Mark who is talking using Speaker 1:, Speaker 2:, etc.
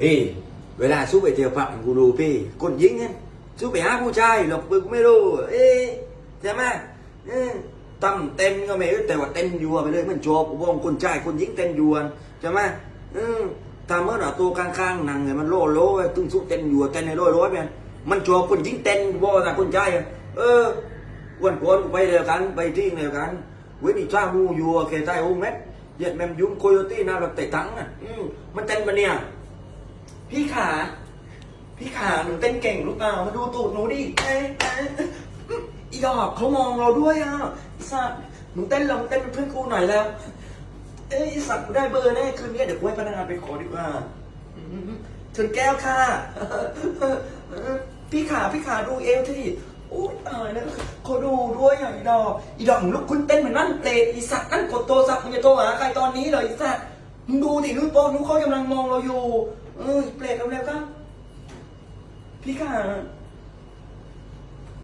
Speaker 1: เอ้ยเวลาสู้ไปเที่ยวผับกูดูพี่คนยิงเนี่ยสู้ไปหาผู้ชายหลบปึกไม่รู้เอ๊ะใช่ไหมตั้มเต้นก็ไม่รู้แต่ว่าเต้นยัวไปเลยมันจบวงคนชายคนยิงเต้นยวนใช่ไหมเออทำเมื่อหน่ะตัวข้างๆนั่งเนี่ยมันโล่โล่ตึงสู้เต้นยัวเต้นในโล่ร้อยเป็นมันจบคนยิงเต้นวอแต่คนชายเออวันก่อนไปเดียวกันไปที่เดียวกันเว้ยนี่จ้ามูอยู่เคใต้โฮเม็ดเหยียดแมมยุ้มโคโยตี้น่ารถเตะตังอะมมันเต้นปะเนี่ย พี่ขา พี่ขาหนูเต้นเก่งหรือเปล่า มาดูตูดหนูดิเอ้ยเอ้ยอีดอกเขามองเราด้วยอะอีสัตว์หนูเต้นลองเต้นเป็นเพื่อนครูหน่อยแล้ว เอ้ยอีสัตว์กูได้เบอร์แน่คืนนี้เดี๋ยวกูให้พนักงานไปขอดีกว่าอืมชนแก้วค่ะ พี่ขาพี่ขาดูเอวที่โอ้ยตายแล้วเขาดูด้วยอะอีดอก อีดอกมึงลุกขึ้นเต้นเหมือนนั่นเปรตอีสัตว์นั่นกดโทรศัพท์มึงจะโทรหาใครตอนนี้เหรออีสัตว์ มึงดูดินู้นโป๊ะนู้นเขากำลังมองเราอยู่ เออเปรตเร็วๆครับพี่ขา